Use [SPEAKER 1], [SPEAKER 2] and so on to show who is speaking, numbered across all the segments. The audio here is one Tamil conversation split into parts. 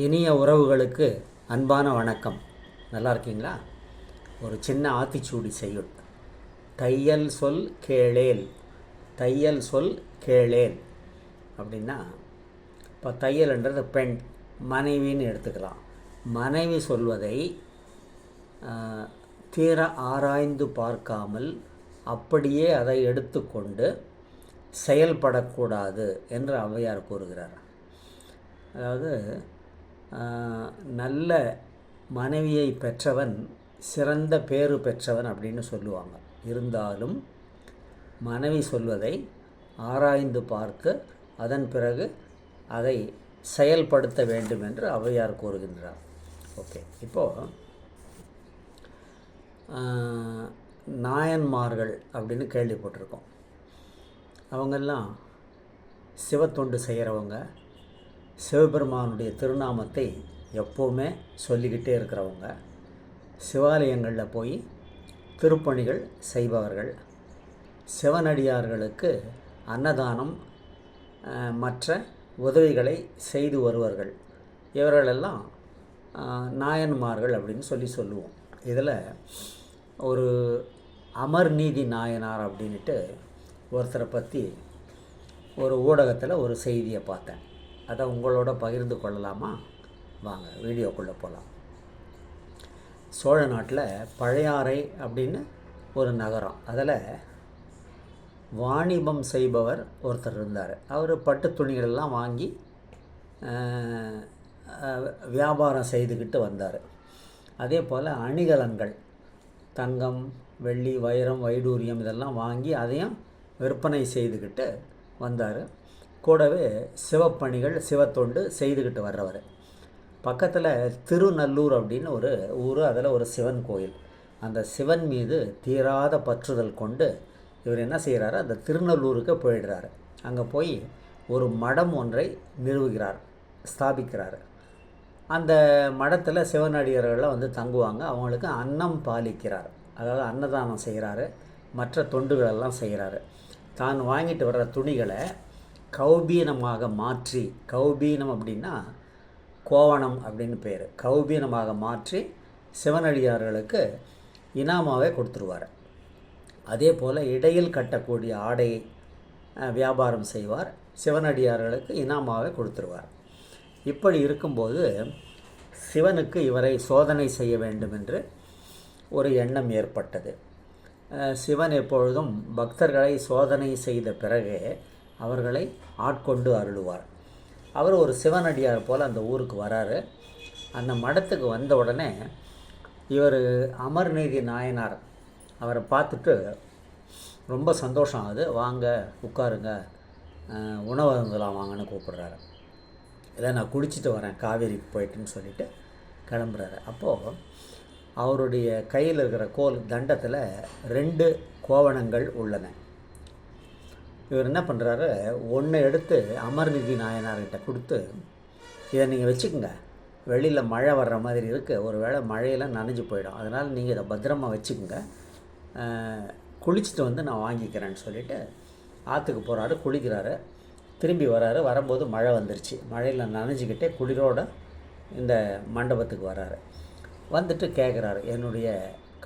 [SPEAKER 1] இனிய உறவுகளுக்கு அன்பான வணக்கம். நல்லா இருக்கீங்களா? ஒரு சின்ன ஆத்திச்சூடி செய்யுள். தையல் சொல் கேளேல். தையல் சொல் கேளேல். அப்படின்னா இப்போ தையல்ன்றது பெண் மனைவின்னு எடுத்துக்கலாம். மனைவி சொல்வதை தீர ஆராய்ந்து பார்க்காமல் அப்படியே அதை எடுத்துக்கொண்டு செயல்படக்கூடாது என்று ஔவையார் கூறுகிறார். அதாவது நல்ல மனைவியை பெற்றவன் சிறந்த பேறு பெற்றவன் அப்படின்னு சொல்லுவாங்க. இருந்தாலும் மனைவி சொல்வதை ஆராய்ந்து பார்த்து அதன் பிறகு அதை செயல்படுத்த வேண்டும் என்று ஔவையார் கூறுகின்றார். ஓகே இப்போது நாயன்மார்கள் அப்படின்னு கேள்விப்பட்டிருக்கோம். அவங்கெல்லாம் சிவத்தொண்டு செய்கிறவங்க சிவபெருமானுடைய திருநாமத்தை எப்போவுமே சொல்லிக்கிட்டே இருக்கிறவங்க. சிவாலயங்களில் போய் திருப்பணிகள் செய்பவர்கள். சிவனடியார்களுக்கு அன்னதானம் மற்ற உதவிகளை செய்து வருவர்கள். இவர்களெல்லாம் நாயன்மார்கள் அப்படின்னு சொல்லி சொல்லுவோம். இதில் ஒரு அமர்நீதி நாயனார் அப்படின்ட்டு ஒருத்தரை பற்றி ஒரு ஊடகத்தில் ஒரு செய்தியை பார்த்தேன். அதை உங்களோட பகிர்ந்து கொள்ளலாமா? வாங்க வீடியோக்குள்ளே போகலாம் சோழ நாட்டில் பழையாறை அப்படின்னு ஒரு நகரம். அதில் வாணிபம் செய்பவர் ஒருத்தர் இருந்தார். அவர் பட்டு துணிகளெல்லாம் வாங்கி வியாபாரம் செய்துக்கிட்டு வந்தார். அதே போல் அணிகலன்கள் தங்கம் வெள்ளி வைரம் வைடூரியம் இதெல்லாம் வாங்கி அதையும் விற்பனை செய்துக்கிட்டு வந்தார். கூடவே சிவப்பணிகள் சிவத்தொண்டு செய்துக்கிட்டு வர்றவர். பக்கத்தில் திருநல்லூர் அப்படின்னு ஒரு ஊர் அதில் ஒரு சிவன் கோயில். அந்த சிவன் மீது தீராத பற்றுதல் கொண்டு இவர் என்ன செய்கிறாரு அந்த திருநல்லூருக்கு போயிடுறாரு. அங்கே போய் ஒரு மடம் ஒன்றை நிறுவுகிறார் ஸ்தாபிக்கிறார். அந்த மடத்தில் சிவனடியர்கள்லாம் வந்து தங்குவாங்க. அவங்களுக்கு அன்னம் பாலிக்கிறார். அதாவது அன்னதானம் செய்கிறாரு மற்ற தொண்டுகளெல்லாம் செய்கிறாரு தான் வாங்கிட்டு வர்ற துணிகளை கௌபீனமாக மாற்றி கௌபீனம் அப்படின்னா கோவணம் அப்படின்னு பேர். கௌபீனமாக மாற்றி சிவனடியார்களுக்கு இனாமாவே கொடுத்துருவார். அதே போல் இடையில் கட்டக்கூடிய ஆடை வியாபாரம் செய்வார். சிவனடியார்களுக்கு இனாமாவே கொடுத்துருவார். இப்படி இருக்கும்போது சிவனுக்கு இவரை சோதனை செய்ய வேண்டும் என்று ஒரு எண்ணம் ஏற்பட்டது. சிவன் எப்பொழுதும் பக்தர்களை சோதனை செய்த பிறகு அவர்களை ஆட்கொண்டு அருளுவார். அவர் ஒரு சிவனடியார் போல் அந்த ஊருக்கு வராரு. அந்த மடத்துக்கு வந்த உடனே இவர் அமர்நீதி நாயனார் அவரை பார்த்துட்டு ரொம்ப சந்தோஷம் ஆகுது. வாங்க உட்காருங்க. அஹ், வாங்கன்னு கூப்பிடுறாரு. இல்லை நான் குளிச்சுட்டு வரேன் காவேரிக்கு போயிட்டுன்னு சொல்லிட்டு கிளம்புறாரு. அப்போது அவருடைய கையில் இருக்கிற கோல் தண்டத்தில் ரெண்டு கோவணங்கள் உள்ளன. இவர் என்ன பண்ணுறாரு ஒன்றை எடுத்து அமர்நிதி நாயனார்கிட்ட கொடுத்து இதை நீங்கள் வச்சுக்கோங்க. வெளியில் மழை வர்ற மாதிரி இருக்குது ஒரு வேளை மழையெல்லாம் நனைஞ்சு போயிடும். அதனால் நீங்கள் இதை பத்திரமா வச்சுக்கோங்க. குளிச்சுட்டு வந்து நான் வாங்கிக்கிறேன்னு சொல்லிவிட்டு ஆற்றுக்கு போகிறாரு குளிக்கிறாரு. திரும்பி வராரு. வரும்போது மழை வந்துருச்சு. மழையில் நனைஞ்சிக்கிட்டே குளிரோட இந்த மண்டபத்துக்கு வராரு. வந்துட்டு கேட்குறாரு என்னுடைய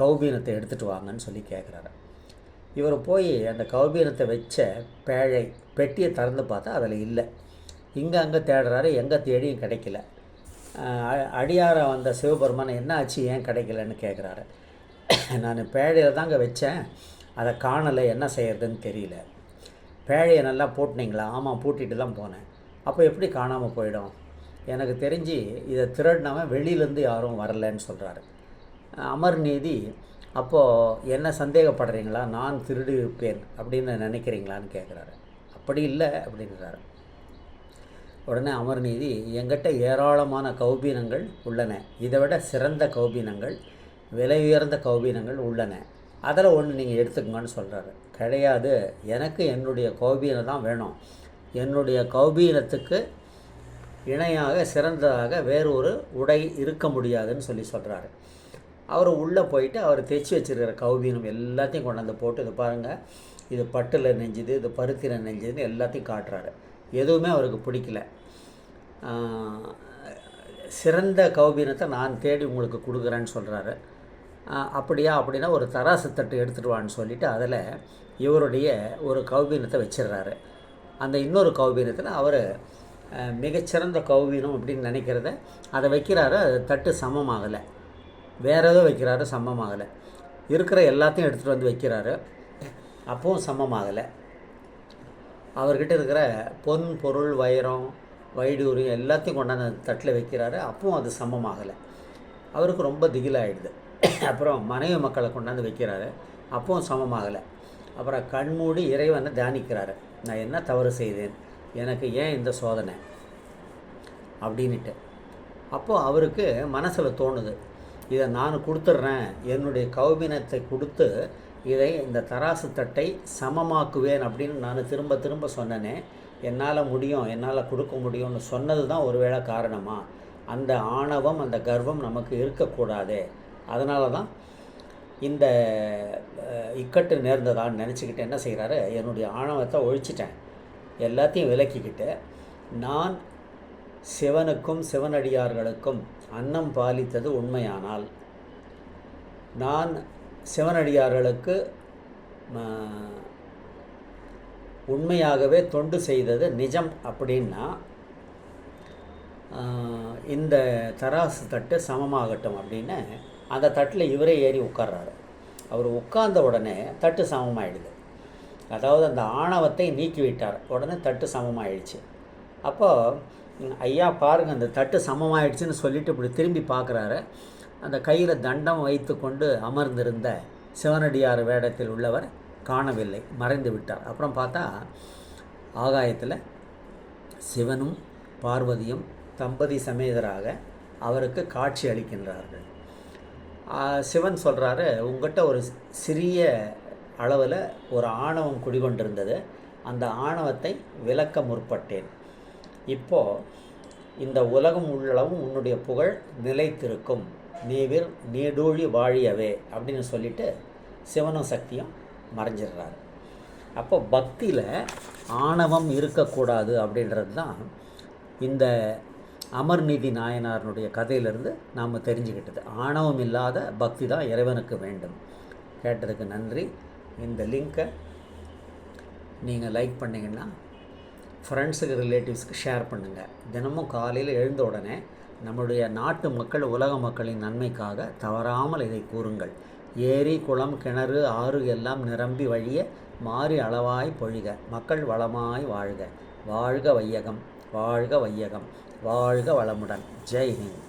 [SPEAKER 1] கௌபீனத்தை எடுத்துகிட்டு வாங்கன்னு சொல்லி கேட்குறாரு இவர் போய் அந்த கௌபீனத்தை வச்ச பேழை பெட்டியை திறந்து பார்த்தா அதில் இல்லை. இங்கே அங்கே தேடுறாரு எங்கே தேடியும் கிடைக்கல. அடியாரை அடியார வந்த சிவபெருமான் என்ன ஆச்சு? ஏன் கிடைக்கலன்னு கேட்குறாரு நான் பேழையில் தாங்க வச்சேன். அதை காணலை என்ன செய்யறதுன்னு தெரியல. பேழையை நல்லா பூட்டினீங்களா? ஆமாம் பூட்டிட்டு தான் போனேன். அப்போ எப்படி காணாமல் போயிடும்? எனக்கு தெரிஞ்சு இதை திருடினவன் வெளியிலேருந்து யாரும் வரலன்னு சொல்கிறாரு அமர்நீதி அப்போது என்ன சந்தேகப்படுறீங்களா? நான் திருடி இருப்பேன் அப்படின்னு நினைக்கிறீங்களான்னு கேட்குறாரு அப்படி இல்லை அப்படின்றாரு. உடனே அமர்நீதி எங்கிட்ட ஏராளமான கௌபீனங்கள் உள்ளன. இதை விட சிறந்த கௌபீனங்கள் விலை உயர்ந்த கௌபீனங்கள் உள்ளன. அதில் ஒன்று நீங்கள் எடுத்துக்கோங்கன்னு சொல்கிறாரு கிடையாது. எனக்கு என்னுடைய கௌபீனம் தான் வேணும். என்னுடைய கௌபீனத்துக்கு இணையாக சிறந்ததாக வேறு ஒரு உடை இருக்க முடியாதுன்னு சொல்லி சொல்கிறாரு அவர் உள்ளே போயிட்டு அவர் தைச்சி வச்சிருக்கிற கௌபீனம் எல்லாத்தையும் கொண்டாந்து போட்டு இது பாருங்கள் இது பட்டில் நெஞ்சுது இது பருத்தியில் நெஞ்சுதுன்னு எல்லாத்தையும் காட்டுறாரு. எதுவுமே அவருக்கு பிடிக்கல. சிறந்த கௌபீனத்தை நான் தேடி உங்களுக்கு கொடுக்குறேன்னு சொல்கிறாரு அப்படியா அப்படின்னா ஒரு தராசு தட்டு எடுத்துடுவான்னு சொல்லிட்டு அதில் இவருடைய ஒரு கௌபீனத்தை வச்சிடுறாரு. அந்த இன்னொரு கௌபீனத்தில் அவர் மிகச்சிறந்த கௌபீனம் அப்படின்னு நினைக்கிறத அதை வைக்கிறாரு அது தட்டு சமமாகலை. வேற ஏதோ வைக்கிறாரு சமமாகலை. இருக்கிற எல்லாத்தையும் எடுத்துகிட்டு வந்து வைக்கிறாரு. அப்பவும் சமமாகலை. அவர்கிட்ட இருக்கிற பொன் பொருள் வைரம் வைடூரியம் எல்லாத்தையும் கொண்டாந்து அந்த தட்டில் வைக்கிறாரு. அப்பவும் அது சமமாகலை. அவருக்கு ரொம்ப திகிலாகிடுது அப்புறம் மனைவி மக்களை கொண்டாந்து வைக்கிறாரு. அப்பவும் சமமாகலை. அப்புறம் கண்மூடி இறைவனை தியானிக்கிறாரு. நான் என்ன தவறு செய்தேன்? எனக்கு ஏன் இந்த சோதனை? அப்படின்ட்டு அப்போது அவருக்கு மனசில் தோணுது. இதை நான் கொடுத்துட்றேன். என்னுடைய கௌபினத்தை கொடுத்து இதை இந்த தராசு தட்டை சமமாக்குவேன் அப்படின்னு நான் திரும்ப திரும்ப சொன்னேனே. என்னால் முடியும் என்னால் கொடுக்க முடியும்னு சொன்னது தான் ஒருவேளை காரணமாக அந்த ஆணவம் அந்த கர்வம் நமக்கு இருக்கக்கூடாது. அதனால தான் இந்த இக்கட்டு நேர்ந்ததான்னு நினச்சிக்கிட்டு என்ன செய்கிறாரு என்னுடைய ஆணவத்தை ஒழிச்சிட்டேன். எல்லாத்தையும் விலக்கிக்கிட்டு நான் சிவனுக்கும் சிவனடியார்களுக்கும் அன்னம் பாலித்தது உண்மையானால். நான் சிவனடியார்களுக்கு உண்மையாகவே தொண்டு செய்தது நிஜம் அப்படின்னா இந்த தராசு தட்டு சமமாகட்டும் அப்படின்னு அந்த தட்டில் இவரே ஏறி உட்கார்றாரு. அவர் உட்கார்ந்த உடனே தட்டு சமமாயிடுது. அதாவது அந்த ஆணவத்தை நீக்கிவிட்டார். உடனே தட்டு சமமாயிடுச்சு. அப்போ ஐயா பாருங்கள் அந்த தட்டு சமமாயிடுச்சுன்னு சொல்லிட்டு இப்படி திரும்பி பார்க்குறாரு. அந்த கையில் தண்டம் வைத்து கொண்டு அமர்ந்திருந்த சிவனடியார் வேடத்தில் உள்ளவர் காணவில்லை மறைந்து விட்டார். அப்புறம் பார்த்தா ஆகாயத்தில் சிவனும் பார்வதியும் தம்பதி சமேதராக அவருக்கு காட்சி அளிக்கின்றார்கள். சிவன் சொல்கிறாரு உங்ககிட்ட ஒரு சிறிய அளவில் ஒரு ஆணவம் குடிகொண்டிருந்தது. அந்த ஆணவத்தை விலக்க முற்பட்டேன். இப்போது இந்த உலகம் உள்ளளவும் உன்னுடைய புகழ் நிலைத்திருக்கும். நீவிர் நீடூழி வாழியவே அப்படின்னு சொல்லிட்டு சிவனும் சக்தியும் மறைஞ்சிடுறாரு. அப்போ பக்தியில் ஆணவம் இருக்கக்கூடாது அப்படின்றது தான் இந்த அமர்நீதி நாயனாரனுடைய கதையிலிருந்து நாம் தெரிஞ்சுக்கிட்டது. ஆணவம் இல்லாத பக்தி தான் இறைவனுக்கு வேண்டும். கேட்டதுக்கு நன்றி. இந்த லிங்க்கை நீங்கள் லைக் பண்ணிங்கன்னா ஃப்ரெண்ட்ஸுக்கு ரிலேட்டிவ்ஸ்க்கு ஷேர் பண்ணுங்கள் தினமும் காலையில் எழுந்த உடனே நம்முடைய நாட்டு மக்கள் உலக மக்களின் நன்மைக்காக தவறாமல் இதை கூறுங்கள். ஏரி குளம் கிணறு ஆறு எல்லாம் நிரம்பி வழிய மாறி அளவாய் பொழிக. மக்கள் வளமாய் வாழ்க. வாழ்க வையகம். வாழ்க வையகம். வாழ்க வளமுடன். ஜெய் ஹிந்த்.